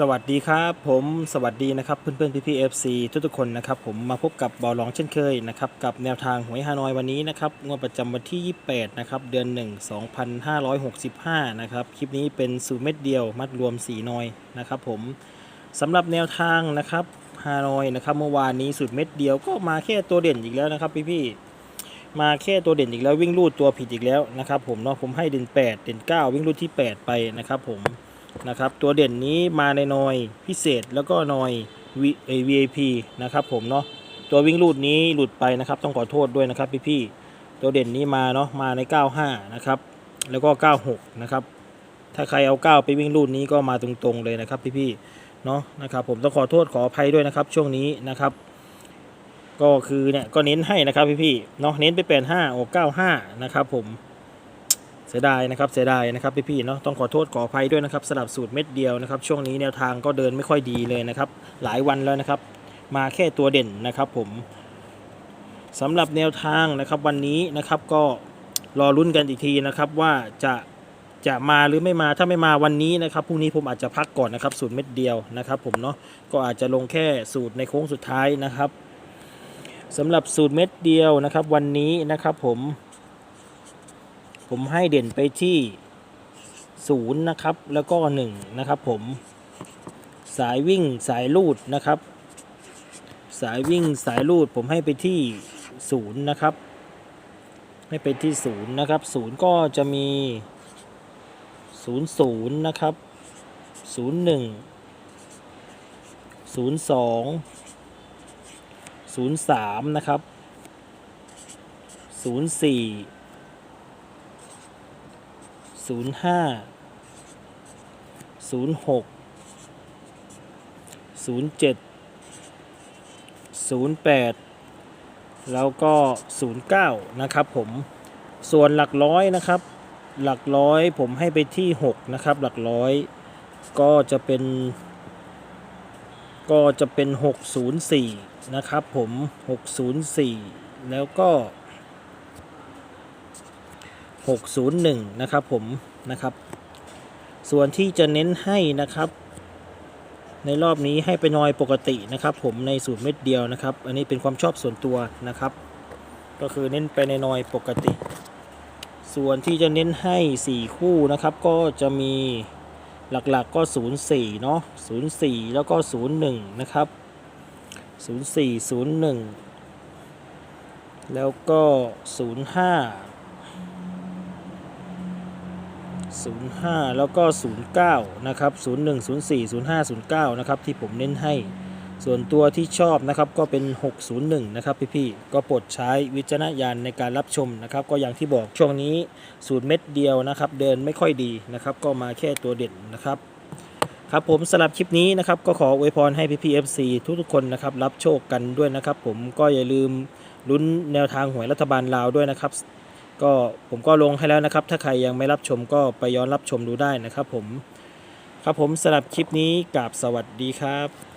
สวัสดีครับผมสวัสดีนะครับเพื่อนๆพี่ๆเอฟซีทุกๆคนนะครับผมมาพบกับบอลลองเช่นเคยนะครับกับแนวทางหวยฮานอยวันนี้นะครับงวดประจำวันที่ 28นะครับเดือน 1 2565นะครับคลิปนี้เป็นสูตรเม็ดเดียวมัดรวม4นอยนะครับผมสำหรับแนวทางนะครับฮานอยนะครับเมื่อวานนี้สูตรเม็ดเดียวก็มาแค่ตัวเด่นอีกแล้วนะครับพี่ๆมาแค่ตัวเด่นอีกแล้ววิ่งลูดตัวผิดอีกแล้วนะครับผมเนาะผมให้เด่น 8 เด่น 9 วิ่งลูดที่ 8 ไปนะครับผม นะครับ ตัวเด่นนี้มาในนอยพิเศษแล้วก็นอย V- เอ่อ VIP นะครับผมเนาะตัววิ่งรูดนี้หลุดไปนะครับ ต้องขอโทษด้วยนะครับพี่ๆตัวเด่นนี้มาเนาะมาใน 95 นะครับ แล้วก็ 96 นะครับ ถ้าใครเอา 9 ไปวิ่งรูดนี้ก็มาตรงๆเลยนะครับพี่ๆเนาะนะครับ ผมต้องขอโทษขออภัยด้วยนะครับช่วงนี้นะครับ ก็คือเนี่ยก็เน้นให้นะครับพี่ๆเนาะเน้นไป85โอ้95 นะครับผม สียดายนะครับเสียดายนะครับพี่ๆเนาะต้องขอโทษขออภัยด้วยนะครับสลับสูตรเม็ดเดียวนะครับช่วงนี้แนวทางก็เดินไม่ค่อยดีเลยนะครับหลายวันแล้วนะครับ มาแค่ตัวเด่นนะครับผมสำหรับแนวทางนะครับวันนี้นะครับก็รอลุ้นกันอีกทีนะครับว่าจะจะมาหรือไม่มาถ้าไม่มาวันนี้นะครับพรุ่งนี้ผมอาจจะพักก่อนนะครับสูตรเม็ดเดียวนะครับผมเนาะก็อาจจะลงแค่สูตรในโค้งสุดท้ายนะครับสำหรับสูตรเม็ดเดียวนะครับวันนี้นะครับผม ผมให้เด่นไปที่ศูนย์นะครับแล้วก็หนึ่งนะครับผมสายวิ่งสายลูดนะครับ สายวิ่งสายลูดผมให้ไปที่ศูนย์นะครับให้ไปที่ศูนย์นะครับศูนย์ก็จะมีศูนย์ศูนย์นะครับศูนย์หนึ่งศูนย์สองศูนย์สามนะครับศูนย์สี่ ศูนย์ห้าศูนย์หกศูนย์เจ็ดศูนย์แปดแล้วก็ศูนย์เก้านะครับผม ส่วนหลักร้อยนะครับ หลักร้อยผมให้ไปที่หกนะครับ หลักร้อยก็จะเป็น ก็จะเป็นหกศูนย์สี่นะครับผมหกศูนย์สี่แล้วก็ 601 นะครับผมนะครับ ส่วนที่จะเน้นให้นะครับ ในรอบนี้ให้ไปนอยปกตินะครับ ผมในสูตรเม็ดเดียวนะครับ อันนี้เป็นความชอบส่วนตัวนะครับ ก็คือเน้นไปในนอยปกติ ส่วนที่จะเน้นให้ 4 คู่นะครับ ก็จะมีหลักๆก็ 04 เนาะ04 แล้วก็ 01 นะครับ 04 01 แล้วก็ 05 05 แล้วก็ 09 นะครับ 01 04 05 09 นะครับ ที่ผมเน้นให้ ส่วนตัวที่ชอบนะครับก็เป็น 601 นะครับพี่ๆ ก็โปรดใช้วิจารณญาณในการรับชมนะครับ ก็อย่างที่บอกช่วงนี้สูตรเม็ดเดียวนะครับ เดินไม่ค่อยดีนะครับ ก็มาแค่ตัวเด่นนะครับ ครับผมสำหรับคลิปนี้นะครับ ก็ขออวยพรให้พี่ๆ FC ทุกๆคนนะครับ รับโชคกันด้วยนะครับ ผมก็อย่าลืมลุ้นแนวทางหวยรัฐบาลลาวด้วยนะครับ ก็ผมก็ลงให้แล้วนะครับ ถ้าใครยังไม่รับชมก็ไปย้อนรับชมดูได้นะครับผม ครับผมสำหรับคลิปนี้กับสวัสดีครับ